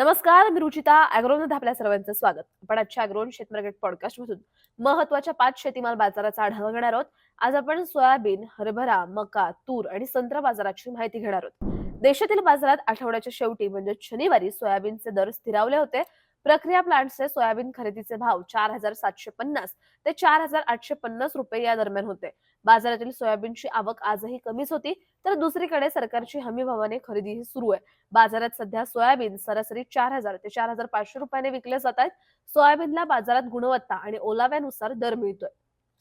नमस्कार मी रुचिता अॅग्रोमध्ये आपल्या सर्वांचं स्वागत. आपण आजच्या अॅग्रोन शेतमार्केट पॉडकास्ट मधून महत्त्वाच्या पाच शेतीमाल बाजाराचा आढावा घेणार आहोत. आज आपण सोयाबीन हरभरा मका तूर आणि संत्रा बाजाराची माहिती घेणार आहोत. देशातील बाजारात आठवड्याच्या शेवटी म्हणजे शनिवारी सोयाबीनचे दर स्थिरावले होते. प्रक्रिया प्लांटचे सोयाबीन खरेदीचे भाव चार हजार सातशे पन्नास ते चार हजार आठशे पन्नास रुपये या दरम्यान होते. बाजारातील सोयाबीनची आवक आजही कमीच होती तर दुसरीकडे सरकारची हमी भावाने खरेदी ही सुरू आहे. बाजारात सध्या सोयाबीन सरासरी चार हजार ते चार हजार पाचशे रुपयाने विकले जात आहेत. सोयाबीनला बाजारात गुणवत्ता आणि ओलाव्यानुसार दर मिळतोय.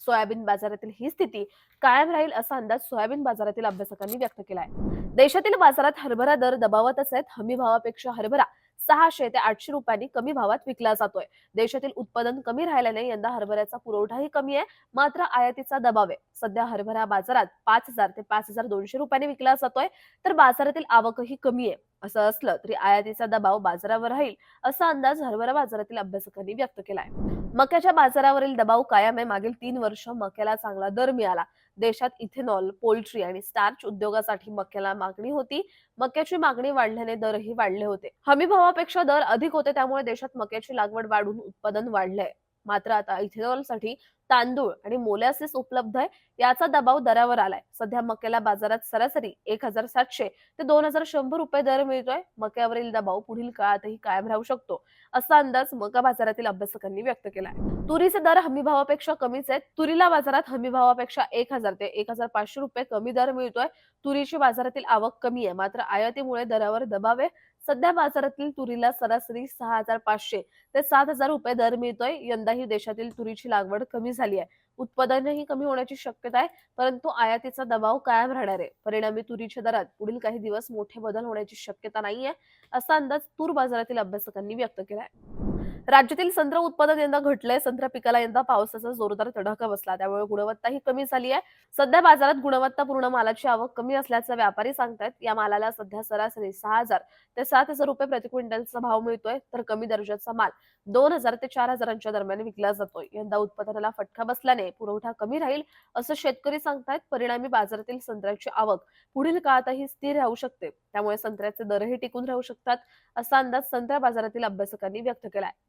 सोयाबीन बाजारातील ही स्थिती कायम राहील असा अंदाज सोयाबीन बाजारातील अभ्यासकांनी व्यक्त केला आहे देशातील बाजारात हरभरा दर दबावतच आहेत. हमी भावापेक्षा हरभरा सहाशे ते आठशे रुपयांनी कमी भावात विकला जातोय. देशातील उत्पादन कमी राहिल्याने यंदा हरभऱ्याचा पुरवठाही कमी आहे मात्र आयातीचा दबाव आहे. सध्या हरभरा बाजारात पाच हजार ते पाच हजार दोनशे रुपयांनी विकला जातोय तर बाजारातील आवकही कमी आहे. असं असलं तरी आयातीचा दबाव बाजारावर राहील असा अंदाज हरभरा बाजारातील अभ्यासकांनी व्यक्त केला आहे मक्याच्या बाजारावरील दबाव कायम आहे. मागील तीन वर्ष मक्याला चांगला दर मिळाला. देशात इथेनॉल पोल्ट्री आणि स्टार्च उद्योगासाठी मक्याला मागणी होती. मक्याची मागणी वाढल्याने दरही वाढले होते. हमी भावापेक्षा दर अधिक होते त्यामुळे देशात मक्याची लागवड वाढून उत्पादन वाढलंय. मात्र आता इथेनॉलसाठी तांदूळ आणि मोलॅसिस उपलब्ध आहे. याचा दबाव दरावर आलाय. सध्या मक्याला बाजारात सरासरी एक हजार सातशे ते दोन हजार शंभर रुपये दर मिळतोय. मक्यावरील दबाव पुढील काळातही कायम राहू शकतो असा अंदाज मका बाजारातील अभ्यासकांनी व्यक्त केलाय. तुरीचे दर हमी भावापेक्षा कमीच आहेत. तुरीला बाजारात हमी भावापेक्षा एक हजार ते एक हजार पाचशे रुपये कमी दर मिळतोय. तुरीची बाजारातील आवक कमी आहे. मात्र आयातीमुळे दरावर दबाव आहे. सध्या बाजारातील तुरीला सरासरी सहा हजार पाचशे ते सात हजार रुपये दर मिळतोय. यंदाही देशातील तुरीची लागवड कमी झाली आहे. उत्पादनही कमी होण्याची शक्यता आहे परंतु आयातीचा दबाव कायम राहणार आहे. परिणामी तुरीच्या दरात पुढील काही दिवस मोठे बदल होण्याची शक्यता नाहीये असा अंदाज तूर बाजारातील अभ्यासकांनी व्यक्त केला आहे राज्यातील संत्र उत्पादन यंदा घटलंय. संत्रा पिकाला यंदा पावसाचा जोरदार तडाखा बसला. त्यामुळे गुणवत्ताही कमी झाली आहे. सध्या बाजारात गुणवत्तापूर्ण मालाची आवक कमी असल्याचं व्यापारी सांगतायत. या मालाला सध्या सरासरी सहा हजार ते सात हजार रुपये प्रति क्विंटलचा भाव मिळतोय तर कमी दर्जाचा माल दोन हजार ते चार हजारांच्या दरम्यान विकला जातोय. यंदा उत्पादनाला फटका बसल्याने पुरवठा कमी राहील असं शेतकरी सांगतायत. परिणामी बाजारातील संत्र्याची आवक पुढील काळातही स्थिर राहू शकते. त्यामुळे संत्र्याचे दरही टिकून राहू शकतात असा अंदाज संत्रा बाजारातील अभ्यासकांनी व्यक्त केलाय.